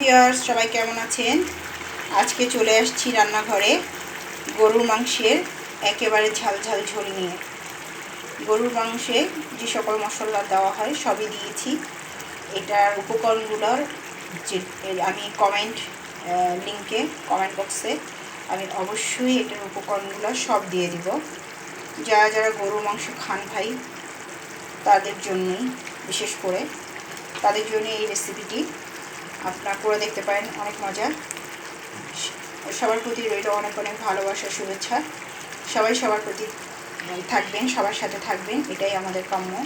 Viewers সবাই কেমন আছেন? আজকে চলে আসছি রান্নাঘরে গরুর মাংসের একেবারে ঝাল ঝাল ঝোল নিয়ে। গরুর মাংসে যে সকল মশলা দেওয়া হয়, সবই দিয়েছি। এটার উপকরণগুলোর যে আমি কমেন্ট লিঙ্কে কমেন্ট বক্সে আমি অবশ্যই এটার উপকরণগুলো সব দিয়ে দিব। যারা যারা গরুর মাংস খান ভাই, তাদের জন্যই বিশেষ করে, তাদের জন্য এই রেসিপিটি আপনারা করে দেখতে পারেন, অনেক মজা। সবার প্রতি রইল অনেক অনেক ভালোবাসা, শুভেচ্ছা। সবাই সবার প্রতি থাকবেন, সবার সাথে থাকবেন, এটাই আমাদের কাম্য।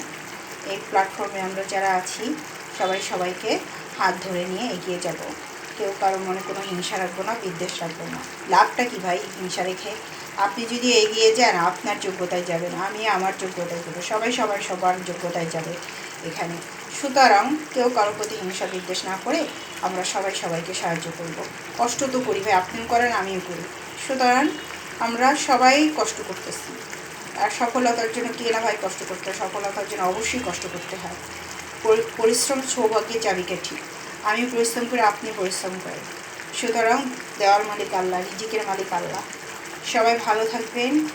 এই প্ল্যাটফর্মে আমরা যারা আছি, সবাই সবাইকে হাত ধরে নিয়ে এগিয়ে যাব। কেউ কারও মনে কোনো হিংসা রাখব না, বিদ্বেষ রাখব না। লাভটা কি ভাই, হিংসা রেখে? আপনি যদি এগিয়ে যান, আপনার যোগ্যতায় যাবেন, আমি আমার যোগ্যতায় যাব। সবাই সবার সবার যোগ্যতায় যাবে এখানে। সুতরাং কেউ কারোর প্রতি হিংসা বিদ্বেষ না করে আমরা সবাই সবাইকে সাহায্য করব। কষ্ট তো করি ভাই আপনিও করেন, আমিও করি। সুতরাং আমরা সবাই কষ্ট করতেছি। আর সফলতার জন্য কে না ভাই কষ্ট করতে হয়, সফলতার জন্য অবশ্যই কষ্ট করতে হয়। পরিশ্রম সৌভাগ্যের চাবিকাঠি আমি পরিশ্রম করে, আপনি পরিশ্রম করেন। সুতরাং দেওয়ার মালিক আল্লাহ, রিজিকের মালিক আল্লাহ। সবাই ভালো থাকবেন।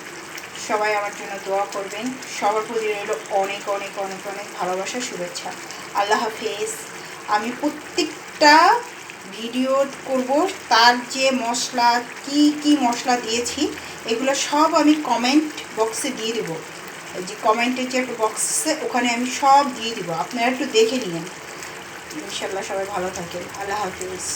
সবাই আমার জন্য দোয়া করবেন। সবার প্রতি রইল অনেক অনেক অনেক অনেক ভালোবাসা, শুভেচ্ছা। আল্লাহ হাফেজ। আমি প্রত্যেকটা ভিডিও করব, তার যে মশলা, কি কি মশলা দিয়েছি, এগুলো সব আমি কমেন্ট বক্সে দিয়ে দেবো। যে কমেন্টের যে একটা বক্স আছে, ওখানে আমি সব দিয়ে দিব। আপনারা একটু দেখে নিন ইনশাল্লাহ সবাই ভালো থাকেন। আল্লাহ হাফিজ।